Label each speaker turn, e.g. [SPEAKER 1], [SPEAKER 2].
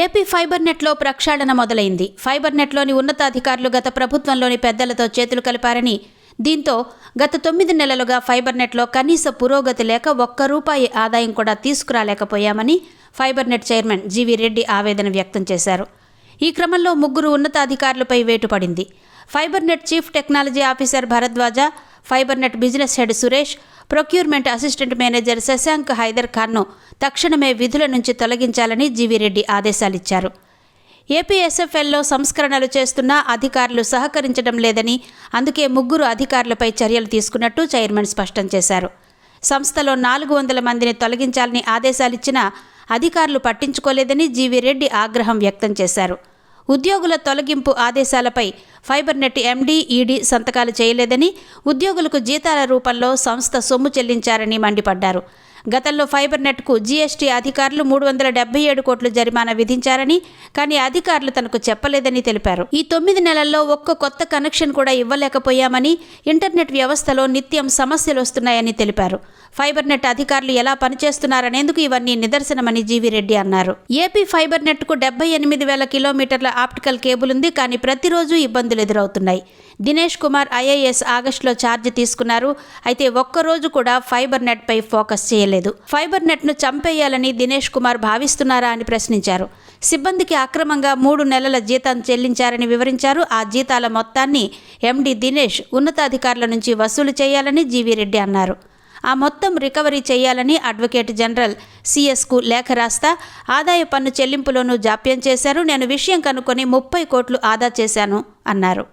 [SPEAKER 1] AP fibre నెట్లో ప్రక్షాళన మొదలైంది. ఫైబర్ నెట్లోని ఉన్నతాధికారులు గత ప్రభుత్వంలోని పెద్దలతో చేతులు కలిపారని దీంతో గత తొమ్మిది నెలలుగా ఫైబర్ నెట్లో కనీస పురోగతి లేక ఒక్క రూపాయి ఆదాయం కూడా తీసుకురాలేకపోయామని fibre net chairman GV Reddy ఆవేదన వ్యక్తం చేశారు. ఈ క్రమంలో ముగ్గురు ఉన్నతాధికారులపై వేటు పడింది. Fibre net chief technology officer Bharadwaj fibre net business head Suresh procurement assistant manager Shashank Haider ఖాన్ను తక్షణమే విధుల నుంచి తొలగించాలని జీవీరెడ్డి ఆదేశాలిచ్చారు. ఏపీఎస్ఎఫ్ఎల్లో సంస్కరణలు చేస్తున్నా అధికారులు సహకరించడం లేదని అందుకే ముగ్గురు అధికారులపై చర్యలు తీసుకున్నట్టు చైర్మన్ స్పష్టం చేశారు. సంస్థలో నాలుగు వందల మందిని తొలగించాలని ఆదేశాలిచ్చినా అధికారులు పట్టించుకోలేదని జీవీ రెడ్డి ఆగ్రహం వ్యక్తం చేశారు. ఉద్యోగుల తొలగింపు ఆదేశాలపై ఫైబర్నెట్ ఎండీ ఈడీ సంతకాలు చేయలేదని ఉద్యోగులకు జీతాల రూపంలో సంస్థ సొమ్ము చెల్లించారని మండిపడ్డారు. గతంలో ఫైబర్ నెట్కు జీఎస్టీ అధికారులు మూడు వందల డెబ్బై ఏడు కోట్లు జరిమానా విధించారని కానీ అధికారులు తనకు చెప్పలేదని తెలిపారు. ఈ తొమ్మిది నెలల్లో ఒక్క కొత్త కనెక్షన్ కూడా ఇవ్వలేకపోయామని ఇంటర్నెట్ వ్యవస్థలో నిత్యం సమస్యలు వస్తున్నాయని తెలిపారు. ఫైబర్ నెట్ అధికారులు ఎలా పనిచేస్తున్నారనేందుకు ఇవన్నీ నిదర్శనమని జీవిరెడ్డి అన్నారు. ఏపీ ఫైబర్ నెట్కు డెబ్బై ఎనిమిది వేల కిలోమీటర్ల ఆప్టికల్ కేబుల్ ఉంది కానీ ప్రతిరోజు ఇబ్బందులు ఎదురవుతున్నాయి. దినేష్ కుమార్ ఐఏఎస్ ఆగస్టులో ఛార్జ్ తీసుకున్నారు. అయితే ఒక్కరోజు కూడా ఫైబర్ నెట్పై ఫోకస్ చేయలేదు. ఫైబర్ నెట్ను చంపేయాలని దినేష్ కుమార్ భావిస్తున్నారా అని ప్రశ్నించారు. సిబ్బందికి అక్రమంగా మూడు నెలల జీతం చెల్లించారని వివరించారు. ఆ జీతాల మొత్తాన్ని ఎండి దినేష్ ఉన్నతాధికారుల నుంచి వసూలు చేయాలని జీవీరెడ్డి అన్నారు. ఆ మొత్తం రికవరీ చేయాలని అడ్వకేట్ జనరల్ సిఎస్కు లేఖ రాస్తా ఆదాయ పన్ను చెల్లింపులోనూ జాప్యం చేశారు. నేను విషయం కనుక్కొని ముప్పై కోట్లు ఆదా చేశాను అన్నారు.